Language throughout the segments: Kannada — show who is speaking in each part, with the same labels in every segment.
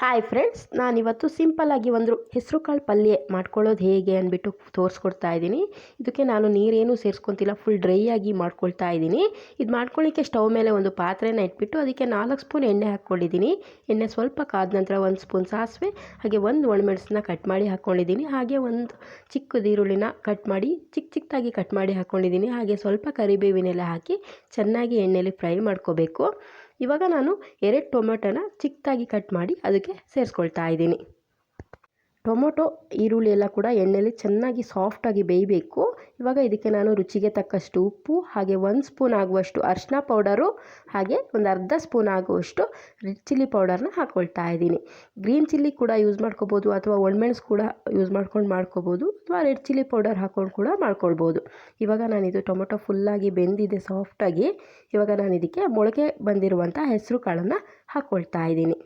Speaker 1: ಹಾಯ್ ಫ್ರೆಂಡ್ಸ್ ನಾನಿವತ್ತು ಸಿಂಪಲ್ಲಾಗಿ ಒಂದು ಹೆಸರು ಕಾಳು ಪಲ್ಯ ಮಾಡ್ಕೊಳ್ಳೋದು ಹೇಗೆ ಅಂದ್ಬಿಟ್ಟು ತೋರಿಸ್ಕೊಡ್ತಾ ಇದ್ದೀನಿ. ಇದಕ್ಕೆ ನಾನು ನೀರೇನು ಸೇರಿಸ್ಕೊತಿಲ್ಲ ಫುಲ್ ಡ್ರೈ ಆಗಿ ಮಾಡ್ಕೊಳ್ತಾ ಇದ್ದೀನಿ. ಇದು ಮಾಡ್ಕೊಳ್ಳಿಕ್ಕೆ ಸ್ಟವ್ ಮೇಲೆ ಒಂದು ಪಾತ್ರೆನ ಇಟ್ಬಿಟ್ಟು ಅದಕ್ಕೆ ನಾಲ್ಕು ಸ್ಪೂನ್ ಎಣ್ಣೆ ಹಾಕ್ಕೊಂಡಿದ್ದೀನಿ. ಎಣ್ಣೆ ಸ್ವಲ್ಪ ಕಾದ ನಂತರ ಒಂದು ಸ್ಪೂನ್ ಸಾಸಿವೆ, ಹಾಗೆ ಒಂದು ಒಣಮೆಣಸನ್ನ ಕಟ್ ಮಾಡಿ ಹಾಕ್ಕೊಂಡಿದ್ದೀನಿ. ಹಾಗೆ ಒಂದು ಚಿಕ್ಕದೀರುಳ್ಳಿನ ಕಟ್ ಮಾಡಿ ಚಿಕ್ಕ ಚಿಕ್ಕದಾಗಿ ಕಟ್ ಮಾಡಿ ಹಾಕ್ಕೊಂಡಿದ್ದೀನಿ. ಹಾಗೆ ಸ್ವಲ್ಪ ಕರಿಬೇವಿನೆಲ್ಲ ಹಾಕಿ ಚೆನ್ನಾಗಿ ಎಣ್ಣೆಯಲ್ಲಿ ಫ್ರೈ ಮಾಡ್ಕೋಬೇಕು. ಇವಾಗ ನಾನು ಎರಡು ಟೊಮೆಟೊನ ಚಿಕ್ಕದಾಗಿ ಕಟ್ ಮಾಡಿ ಅದಕ್ಕೆ ಸೇರಿಸ್ಕೊಳ್ತಾ ಇದ್ದೀನಿ. ಟೊಮೊಟೊ, ಈರುಳ್ಳಿ ಎಲ್ಲ ಕೂಡ ಎಣ್ಣೆಯಲ್ಲಿ ಚೆನ್ನಾಗಿ ಸಾಫ್ಟಾಗಿ ಬೇಯಬೇಕು. ಇವಾಗ ಇದಕ್ಕೆ ನಾನು ರುಚಿಗೆ ತಕ್ಕಷ್ಟು ಉಪ್ಪು, ಹಾಗೆ ಒಂದು ಸ್ಪೂನ್ ಆಗುವಷ್ಟು ಅರಿಶಿನ ಪೌಡರು, ಹಾಗೆ ಒಂದು ಅರ್ಧ ಸ್ಪೂನ್ ಆಗುವಷ್ಟು ರೆಡ್ ಚಿಲ್ಲಿ ಪೌಡರ್ನ ಹಾಕ್ಕೊಳ್ತಾ ಇದ್ದೀನಿ. ಗ್ರೀನ್ ಚಿಲ್ಲಿ ಕೂಡ ಯೂಸ್ ಮಾಡ್ಕೋಬೋದು ಅಥವಾ ಒಣಮೆಣಸು ಕೂಡ ಯೂಸ್ ಮಾಡ್ಕೊಂಡು ಮಾಡ್ಕೋಬೋದು ಅಥವಾ ರೆಡ್ ಚಿಲ್ಲಿ ಪೌಡರ್ ಹಾಕ್ಕೊಂಡು ಕೂಡ ಮಾಡ್ಕೊಳ್ಬೋದು. ಇವಾಗ ನಾನಿದು ಟೊಮೊಟೊ ಫುಲ್ಲಾಗಿ ಬೆಂದಿದೆ ಸಾಫ್ಟಾಗಿ ಇವಾಗ ನಾನು ಇದಕ್ಕೆ ಮೊಳಕೆ ಬಂದಿರುವಂಥ ಹೆಸರು ಕಾಳನ್ನು ಹಾಕ್ಕೊಳ್ತಾ ಇದ್ದೀನಿ.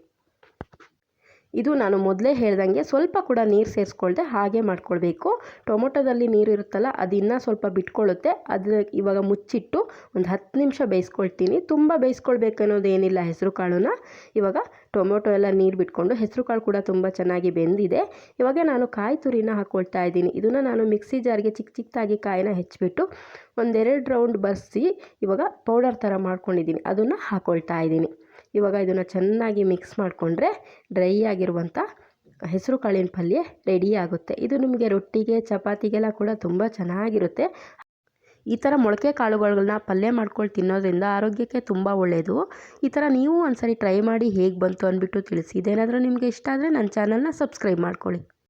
Speaker 1: ಇದು ನಾನು ಮೊದಲೇ ಹೇಳ್ದಂಗೆ ಸ್ವಲ್ಪ ಕೂಡ ನೀರು ಸೇರಿಸ್ಕೊಳ್ದೆ ಹಾಗೆ ಮಾಡ್ಕೊಳ್ಬೇಕು. ಟೊಮೊಟೊದಲ್ಲಿ ನೀರು ಇರುತ್ತಲ್ಲ ಅದು ಇನ್ನೂ ಸ್ವಲ್ಪ ಬಿಟ್ಕೊಳ್ಳುತ್ತೆ ಅದು ಇವಾಗ ಮುಚ್ಚಿಟ್ಟು ಒಂದು ಹತ್ತು ನಿಮಿಷ ಬೇಯಿಸ್ಕೊಳ್ತೀನಿ. ತುಂಬ ಬೇಯಿಸ್ಕೊಳ್ಬೇಕು ಅನ್ನೋದೇನಿಲ್ಲ ಹೆಸರು ಕಾಳನ್ನ. ಇವಾಗ ಟೊಮೊಟೊ ಎಲ್ಲ ನೀರು ಬಿಟ್ಕೊಂಡು ಹೆಸರು ಕಾಳು ಕೂಡ ತುಂಬ ಚೆನ್ನಾಗಿ ಬೆಂದಿದೆ. ಇವಾಗ ನಾನು ಕಾಯಿ ತುರಿನ ಹಾಕ್ಕೊಳ್ತಾ ಇದ್ದೀನಿ. ಇದನ್ನು ನಾನು ಮಿಕ್ಸಿ ಜಾರ್ಗೆ ಚಿಕ್ಕ ಚಿಕ್ಕದಾಗಿ ಕಾಯಿನ ಹೆಚ್ಚಿಬಿಟ್ಟು ಒಂದೆರಡು ರೌಂಡ್ ಬರೆಸಿ ಇವಾಗ ಪೌಡರ್ ಥರ ಮಾಡ್ಕೊಂಡಿದ್ದೀನಿ. ಅದನ್ನು ಹಾಕ್ಕೊಳ್ತಾ ಇದ್ದೀನಿ. ಇವಾಗ ಇದನ್ನು ಚೆನ್ನಾಗಿ ಮಿಕ್ಸ್ ಮಾಡಿಕೊಂಡ್ರೆ ಡ್ರೈ ಆಗಿರುವಂಥ ಹೆಸರು ಕಾಳಿನ ಪಲ್ಯ ರೆಡಿ ಆಗುತ್ತೆ. ಇದು ನಿಮಗೆ ರೊಟ್ಟಿಗೆ, ಚಪಾತಿಗೆಲ್ಲ ಕೂಡ ತುಂಬ ಚೆನ್ನಾಗಿರುತ್ತೆ. ಈ ಥರ ಮೊಳಕೆ ಕಾಳುಗಳನ್ನ ಪಲ್ಯ ಮಾಡ್ಕೊಂಡು ತಿನ್ನೋದ್ರಿಂದ ಆರೋಗ್ಯಕ್ಕೆ ತುಂಬ ಒಳ್ಳೆಯದು ಈ ಥರ ನೀವು ಒಂದ್ಸರಿ ಟ್ರೈ ಮಾಡಿ ಹೇಗೆ ಬಂತು ಅಂದ್ಬಿಟ್ಟು ತಿಳಿಸಿ. ಇದೇನಾದರೂ ನಿಮಗೆ ಇಷ್ಟ ಆದರೆ ನನ್ನ ಚಾನಲ್ನ ಸಬ್ಸ್ಕ್ರೈಬ್ ಮಾಡ್ಕೊಳ್ಳಿ.